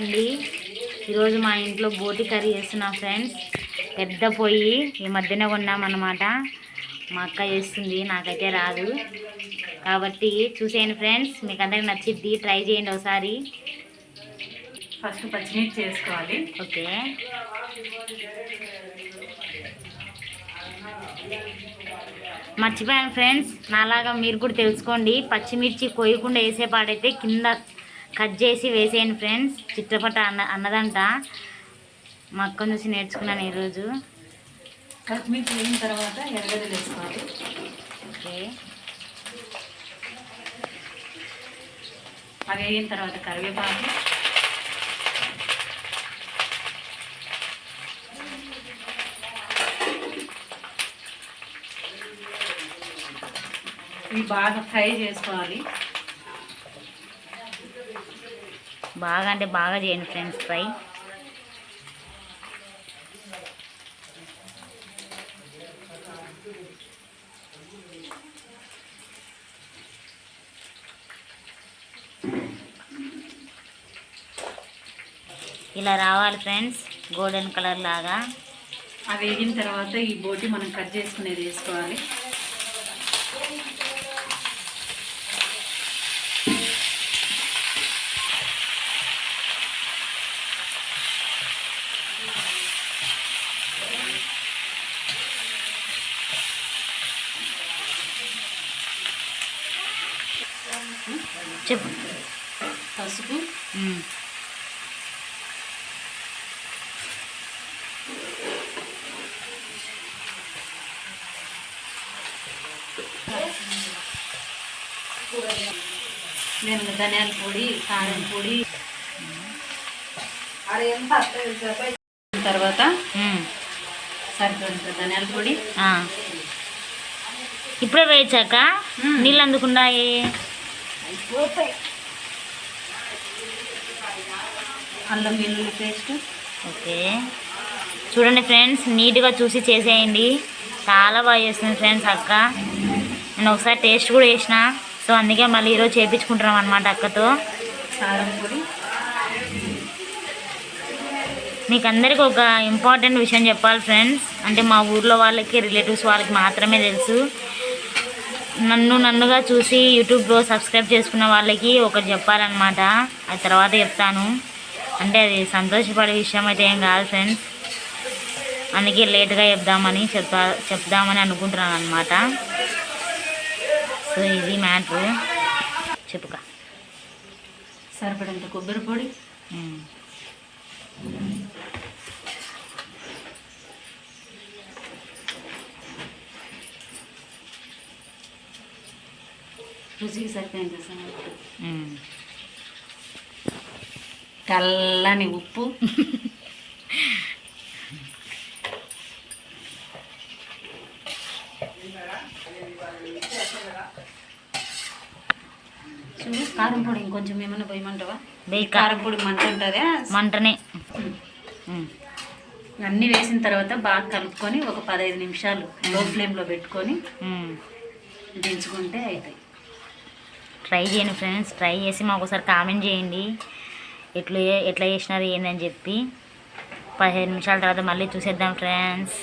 అండి. ఈరోజు మా ఇంట్లో బోటి కర్రీ చేస్తున్నాం ఫ్రెండ్స్. పెద్ద పొయ్యి ఈ మధ్యన కొన్నామన్నమాట. మా అక్క చేస్తుంది నాకైతే రాదు. కాబట్టి చూసేయండి ఫ్రెండ్స్ మీకు అందరికి నచ్చిద్ది ట్రై చేయండి ఒకసారి. ఫస్ట్ పచ్చిమిర్చి వేసుకోవాలి ఓకే. మర్చిపోయాను ఫ్రెండ్స్ నాలాగా మీరు కూడా తెలుసుకోండి పచ్చిమిర్చి కొయ్యకుండా వేసే పాడైతే కింద కట్ చేసి వేసేయండి ఫ్రెండ్స్. చిత్రపట అన్న అన్నదంట. మా అక్కను చూసి నేర్చుకున్నాను ఈరోజు. పచ్చిమిర్చి వేగిన తర్వాత ఎర్రగడ్డలు వేసుకోవాలి. ఓకే. అవి వేగిన తర్వాత కరివేపాకు. ఇవి బాగా ఫ్రై చేసుకోవాలి. బాగా అంటే బాగా చేయండి ఫ్రెండ్స్ ఫ్రై. ఇలా రావాలి ఫ్రెండ్స్ గోల్డెన్ కలర్ లాగా. ఆ వేగిన తర్వాత ఈ బోటి మనం కట్ చేసుకునేది వేసుకోవాలి. చెప్పు పసుపు. నేను ధనియాల పొడి కారం పొడి తర్వాత. సరిపడంత ధనియాల పొడి ఆ. ఇప్పుడే వేయించాక మ్మ్. నీళ్ళు అల్లం వెల్లుల్లి పేస్ట్. ఓకే. చూడండి ఫ్రెండ్స్ నీట్గా చూసి చేసేయండి. చాలా బాగా చేస్తుంది ఫ్రెండ్స్ అక్క. నేను ఒకసారి టేస్ట్ కూడా చేసిన. సో అందుకే మళ్ళీ ఈరోజు చేయించుకుంటున్నాం అనమాట అక్కతో. మీకు అందరికీ ఒక ఇంపార్టెంట్ విషయం చెప్పాలి ఫ్రెండ్స్. అంటే మా ఊర్లో వాళ్ళకి రిలేటివ్స్ వాళ్ళకి మాత్రమే తెలుసు. నన్ను నన్నుగా చూసి యూట్యూబ్లో సబ్స్క్రైబ్ చేసుకున్న వాళ్ళకి ఒకటి చెప్పాలన్నమాట. అది తర్వాత చెప్తాను. అంటే అది సంతోషపడే విషయం అయితే ఏం కాదు ఫ్రెండ్స్. అందుకే లేట్గా చెప్దామని చెప్తా చెప్దామని అనుకుంటున్నాను అనమాట సో ఇది మ్యాటర్. చెప్పుక. సరిపడంత కొబ్బరి పొడి. రుచికి సరిపోయింది సార్. తెల్లని ఉప్పు. చూడు కారం పొడి ఇంకొంచెం ఏమైనా పోయమంటావా? కారం పొడి మంట ఉంటుందా. మంటనే. అన్నీ వేసిన తర్వాత బాగా కలుపుకొని ఒక పదహైదు నిమిషాలు లో ఫ్లేమ్లో పెట్టుకొని. దించుకుంటే అవుతాయి ట్రై చేయండి ఫ్రెండ్స్ ట్రై చేసి మాకు ఒకసారి కామెంట్ చేయండి. ఎట్లా ఎట్లా చేసినారు ఏందని చెప్పి. పదిహేను నిమిషాల తర్వాత మళ్ళీ చూసేద్దాం ఫ్రెండ్స్.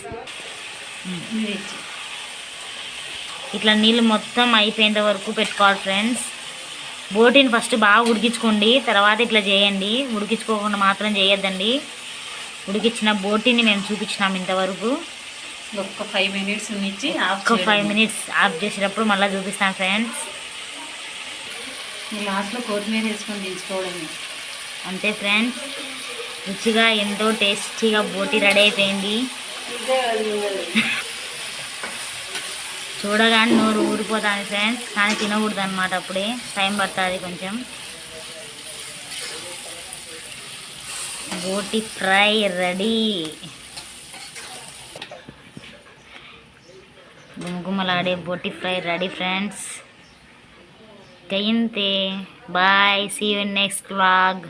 ఇట్లా నీళ్ళు మొత్తం అయిపోయేంత వరకు పెట్టుకోవాలి ఫ్రెండ్స్. బోటిని ఫస్ట్ బాగా ఉడికించుకోండి తర్వాత ఇట్లా చేయండి. ఉడికించుకోకుండా మాత్రం చేయొద్దండి. ఉడికించిన బోటిని మేము చూపించినాం ఇంతవరకు. ఒక్క ఫైవ్ మినిట్స్ ఉంచి ఆఫ్ ఒక ఫైవ్ మినిట్స్ ఆఫ్ చేసేటప్పుడు మళ్ళీ చూపిస్తాం ఫ్రెండ్స్. లాస్ట్లో కొత్తిమీర వేసుకొని దించుకోవడమే. అంతే ఫ్రెండ్స్. రుచిగా ఎంతో టేస్టీగా బోటి రెడీ అయిపోయింది. చూడగానే నోరు ఊరిపోతాను ఫ్రెండ్స్. కానీ తినకూడదు అనమాట అప్పుడే. టైం పడుతుంది కొంచెం. బోటి ఫ్రై రెడీ. గుమగుమలాడే బోటి fry ready friends. Kayinte. Bye. See you in next vlog.